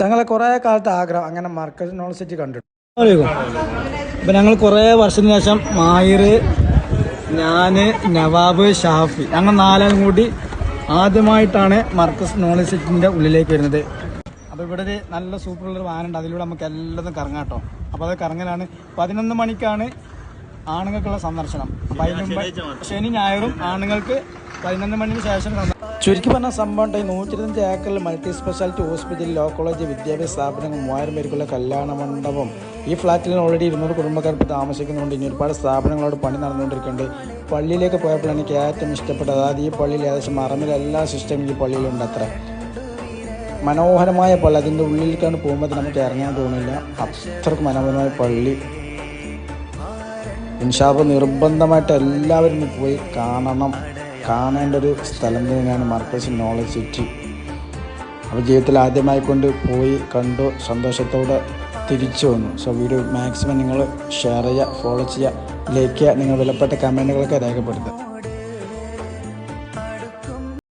ഞങ്ങളെ കുറേ കാലത്ത് ആഗ്രഹം അങ്ങനെ മർക്കസ് യൂണിവേഴ്സിറ്റി കണ്ടിട്ടു അപ്പൊ ഞങ്ങൾ കുറേ വർഷത്തിന് ശേഷം മാഹിർ ഞാൻ നവാബ് ഷാഫി ഞങ്ങൾ നാലാം കൂടി ആദ്യമായിട്ടാണ് മർക്കസ് യൂണിവേഴ്സിറ്റിന്റെ ഉള്ളിലേക്ക് വരുന്നത്. അപ്പോൾ ഇവിടെ ഒരു നല്ല സൂപ്പറുള്ളൊരു വാനുണ്ട് അതിലൂടെ നമുക്ക് എല്ലാതും കറങ്ങാം കേട്ടോ. അപ്പോൾ അത് കറങ്ങലാണ്. പതിനൊന്ന് മണിക്കാണ് ആണുങ്ങൾക്കുള്ള സന്ദർശനം. അപ്പം ശനി ഞായറും ആണുങ്ങൾക്ക് പതിനൊന്ന് മണിക്ക് ശേഷം ചുരുക്കി പറഞ്ഞ സംഭവം ഉണ്ടായി നൂറ്റി ഇരുപത്തഞ്ച് ഏക്കറിൽ multi speciality hospital law college വിദ്യാഭ്യാസ സ്ഥാപനങ്ങൾ മൂവായിരം പേർക്കുള്ള കല്യാണ മണ്ഡപം. ഈ ഫ്ലാറ്റിൽ ഓൾറെഡി ഇരുന്നൂറ് കുടുംബക്കാർക്ക് താമസിക്കുന്നുണ്ട്. ഇനി ഒരുപാട് സ്ഥാപനങ്ങളോട് പണി നടന്നുകൊണ്ടിരിക്കുന്നുണ്ട്. പള്ളിയിലേക്ക് പോയപ്പോഴാണ് എനിക്ക് ഏറ്റവും ഇഷ്ടപ്പെട്ടത്. അതായത് ഈ പള്ളിയിൽ ഏകദേശം അറമിലെ എല്ലാ സിസ്റ്റവും ഈ പള്ളിയിലുണ്ട് അത്ര. മനോഹരമായ പള്ളി. അതിന്റെ ഉള്ളിലേക്കാണ് പോകുമ്പോൾ നമുക്ക് ഇറങ്ങാൻ തോന്നില്ല അത്രയ്ക്ക് മനോഹരമായ പള്ളി. ഇൻഷാബ് നിർബന്ധമായിട്ട് എല്ലാവരും പോയി കാണണം. കാണേണ്ട ഒരു സ്ഥലം തന്നെയാണ് മർക്കസ് നോളജ് സിറ്റി. അപ്പോൾ ജീവിതത്തിൽ ആദ്യമായി കൊണ്ട് പോയി കണ്ടു സന്തോഷത്തോടെ തിരിച്ചു വന്നു. സോ വീഡിയോ മാക്സിമം നിങ്ങൾ ഷെയർ ചെയ്യുക ഫോളോ ചെയ്യുക ലൈക്ക് ചെയ്യുക നിങ്ങൾ വിലപ്പെട്ട കമന്റുകളൊക്കെ രേഖപ്പെടുത്തുക.